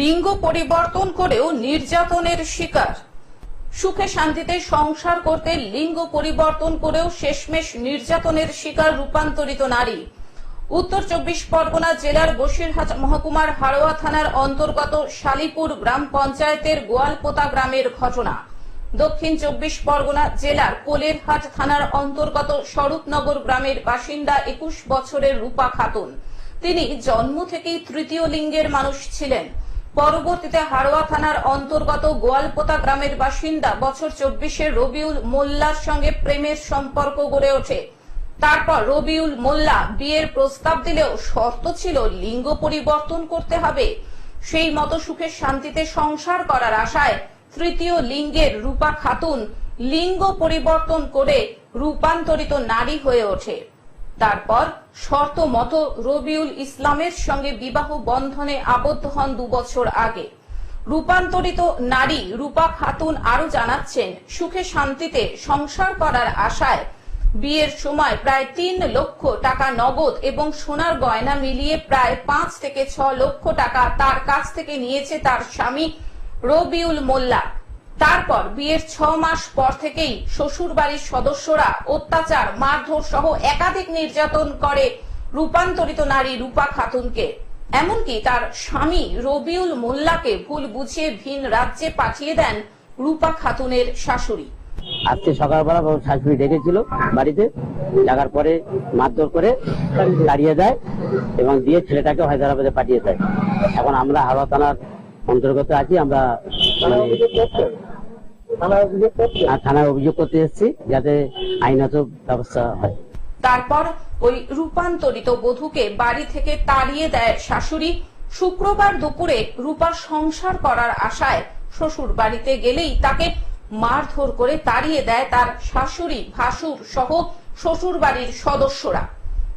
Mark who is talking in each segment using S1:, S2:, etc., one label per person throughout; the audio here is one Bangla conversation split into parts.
S1: লিঙ্গ পরিবর্তন করেও নির্যাতনের শিকার। সুখে শান্তিতে সংসার করতে লিঙ্গ পরিবর্তন করেও শেষমেশ নির্যাতনের শিকার রূপান্তরিত নারী। উত্তর চব্বিশ পরগনা জেলার বসিরহাট মহকুমার হাড়োয়া থানার অন্তর্গত শালিপুর গ্রাম পঞ্চায়েতের গোয়ালপোতা গ্রামের ঘটনা। দক্ষিণ চব্বিশ পরগনা জেলার কোলেরহাট থানার অন্তর্গত স্বরূপনগর গ্রামের বাসিন্দা একুশ বছরের রূপা খাতুন। তিনি জন্ম থেকেই তৃতীয় লিঙ্গের মানুষ ছিলেন। পরবর্তীতে হাড়োয়া থানার অন্তর্গত গোয়ালপোতা গ্রামের বাসিন্দা বছর চব্বিশে রবিউল মোল্লার সঙ্গে প্রেমের সম্পর্ক গড়ে ওঠে। তারপর রবিউল মোল্লা বিয়ের প্রস্তাব দিলেও শর্ত ছিল লিঙ্গ পরিবর্তন করতে হবে। সেই মতো সুখে শান্তিতে সংসার করার আশায় তৃতীয় লিঙ্গের রূপা খাতুন লিঙ্গ পরিবর্তন করে রূপান্তরিত নারী হয়ে ওঠে। তারপর শর্ত মতো রবিউল ইসলামের সঙ্গে বিবাহ বন্ধনে আবদ্ধ হন দুবছর আগে। রূপান্তরিত নারী রূপা খাতুন আরও জানাচ্ছেন, সুখে শান্তিতে সংসার করার আশায় বিয়ের সময় প্রায় তিন লক্ষ টাকা নগদ এবং সোনার গয়না মিলিয়ে প্রায় পাঁচ থেকে ছ লক্ষ টাকা তার কাছ থেকে নিয়েছে তার স্বামী রবিউল মোল্লা। তারপর বিয়ের ছ মাস পর থেকেই শ্বশুর বাড়ির সদস্যরা অত্যাচার, মারধর সহ একাধিক নির্যাতন করে রূপান্তরিত নারী রূপা খাতুনকে। এমনকি তার স্বামী রবিউল মোল্লাকে ভুল বুঝিয়ে ভিন রাজ্যে পাঠিয়ে দেন রূপা খাতুনের শাশুড়ি।
S2: আজকে সকালবেলা শাশুড়ি ডেকেছিল বাড়িতে ডাকার পরে মারধর করে তাড়িয়ে দেয় এবং দিয়ে ছেলেটাকে হায়দ্রাবাদে পাঠিয়ে দেয়। এখন আমরা হাওড়া থানার অন্তর্গত আছি, আমরা থানায় অভিযোগ করতে এসেছি যাতে আইনত ব্যবস্থা হয়।
S1: তারপর ওই রূপান্তরিত বধূকে বাড়ি থেকে তাড়িয়ে দেয় শাশুড়ি। শুক্রবার দুপুরে রূপা সংসার করার আশায় শ্বশুর বাড়িতে গেলেই তাকে মারধর করে তাড়িয়ে দেয় তার শাশুড়ি ভাসুর সহ শ্বশুর বাড়ির সদস্যরা।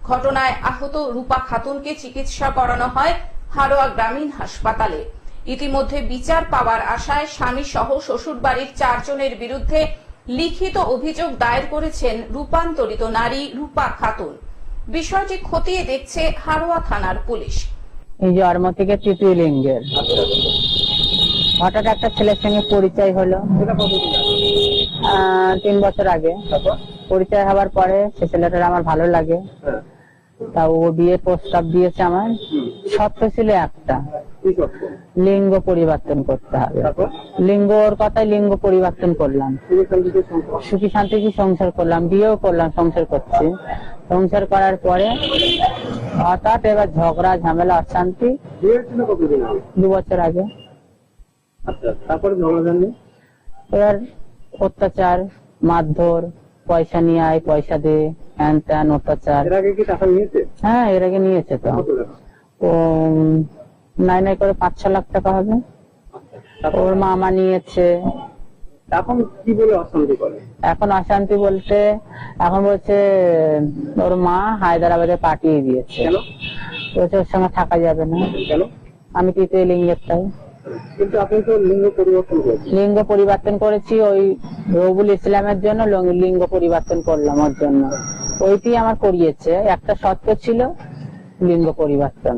S1: ঘটনায় আহত রূপা খাতুনকে চিকিৎসা করানো হয় হারোয়া গ্রামীণ হাসপাতালে। ইতিমধ্যে বিচার পাওয়ার আশায় স্বামী সহ শ্বশুর বাড়ির চারজনের বিরুদ্ধে লিখিত অভিযোগ দায়ের করেছেন রূপান্তরিত নারী রূপা খাতুন। বিষয়টি খতিয়ে দেখছে হারোয়া থানার পুলিশ।
S3: এই থেকে তৃতীয় হঠাৎ একটা ছেলের সঙ্গে পরিচয় হলো। তিন বছর আগে। পরিচয় হওয়ার পরে সে ছেলেটার আমার ভালো লাগে। তা ও বিয়ে প্রস্তাব দিয়েছে আমার। শর্ত ছিল একটা। লিঙ্গ পরিবর্তন করতে হবে। লিঙ্গ ওর কথায় লিঙ্গ পরিবর্তন করলাম। সুখী শান্তি কি সংসার করলাম বিয়েও করলাম সংসার করছি। সংসার করার পরে হঠাৎ এবার ঝগড়া ঝামেলা অশান্তি দু বছর আগে।
S4: আচ্ছা তারপরে
S3: এবার অত্যাচার মারধর পয়সা নিয়ে আয় পয়সা দে হ্যান ত্যান অত্যাচার।
S4: এর আগে কি টাকা নিয়েছে?
S3: হ্যাঁ এর আগে নিয়েছে তো। ও নাই নাই করে পাঁচ ছ লাখ টাকা হবে। ওর মামা নিয়েছে।
S4: এখন কি বলে অশান্তি করে?
S3: এখন অশান্তি বলতে এখন বলছে ওর মা হায়দ্রাবাদে পাঠিয়ে দিয়েছে। বলছে ওর সঙ্গে থাকা যাবে না। আমি তৃতীয় লিঙ্গের তাই
S4: কিন্তু আপনি তো লিঙ্গ পরিবর্তন করেছেন।
S3: লিঙ্গ পরিবর্তন করেছি ওই রবুল ইসলামের জন্য লিঙ্গ পরিবর্তন করলাম ওর জন্য। ওইটি আমার করিয়েছে। একটা শর্ত ছিল লিঙ্গ পরিবর্তন।